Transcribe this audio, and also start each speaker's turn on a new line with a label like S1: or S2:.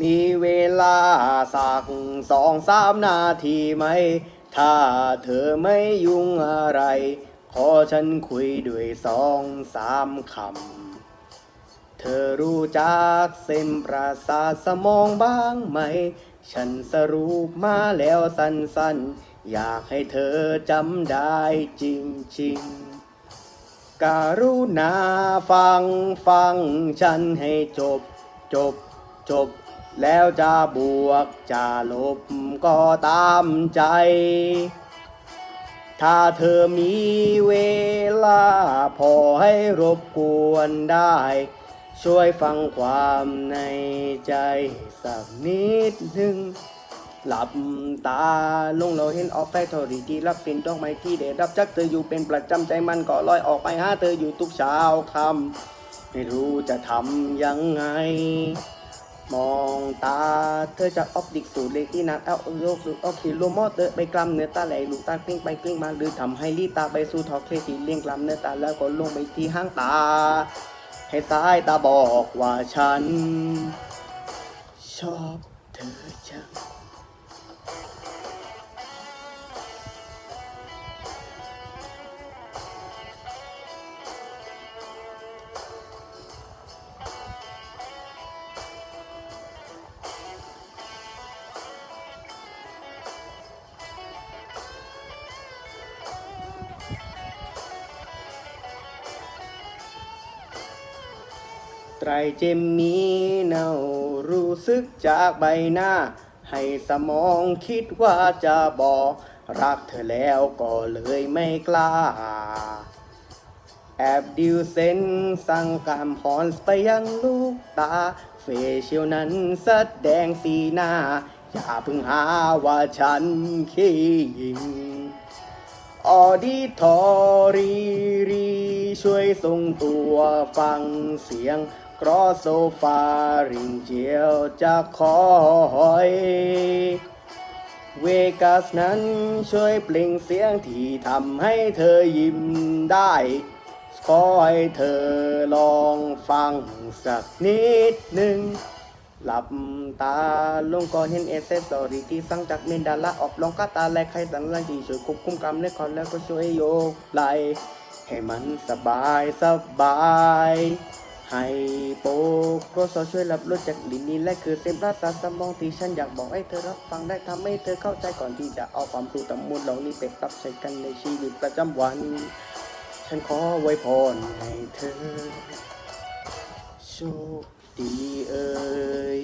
S1: มีเวลาสักสองสามนาทีไหม ถ้าเธอไม่ยุ่งอะไร ขอฉันคุยด้วยสองสามคำ เธอรู้จักเส้นประสาทสมองบ้างไหม ฉันสรุปมาแล้วสั้นๆ อยากให้เธอจำได้จริงๆการุณาฟังฟังฉันให้จบ จบ จบ แล้วจะบวกจะลบก็ตามใจ ถ้าเธอมีเวลา พอให้รบกวนได้ ช่วยฟังความในใจสักนิดหนึ่งหลับตาลงเราเห็นออกแฟทอรีที่รับเป็นดอกไม้ที่ได้รับจากเธออยู่เป็นประจำใจมันก็ลอยออกไปหาเธออยู่ทุกเช้าคำไม่รู้จะทำยังไง มองตาเธอจากออปติกสูดเลยที่นัดเอาโลกสูดออเคิโลมอเตอร์ไปกล้ำเนื้อตาไหลลูกตากลิ้งไปกลิ้งมาหรือทำให้ลีตาไปสู่ทอเคสีเลี้ยงกล้ำเนื้อตาแล้วก็ลงไปที่ห้างตา ให้สายตาบอกว่าฉัน ชอบเธอจัง ไตรเจมมีเนารู้สึกจากใบหน้า ให้สมองคิดว่าจะบอก รักเธอแล้วก็เลยไม่กล้า แอบดิวเซนสั่งการพรไปยังลูกตา เฟเชียลนั้นแสดงสีหน้า อย่าเพิ่งหาว่าฉันขี้ยิงออดิทอรีรี ช่วยส่งตัวฟังเสียง กรอโซฟาริงเจียวจะคอย เวกัสนั้นช่วยเปล่งเสียงที่ทำให้เธอยิ้มได้ ขอให้เธอลองฟังสักนิดหนึ่งหลับตาลงก็เห็นเอเซสซอรี่ที่สั่งจากเมนดาลาออกลองกาตาและใครสันหลังที่ช่วยควบคุมกล้ามเนื้อคอแล้วก็ช่วยโยกไหลให้มันสบายสบาย ไฮโปโกรสช่วยรับลดจากลินนี้และคือเส้นประสาทสมองที่ฉันอยากบอกให้เธอรับฟังได้ทำให้เธอเข้าใจก่อนที่จะเอาความรู้ตำมูลเหล่านี้ไปปรับใช้กันในชีวิตประจำวัน ฉันขอไว้พรให้เธอโชคดีเอ่ย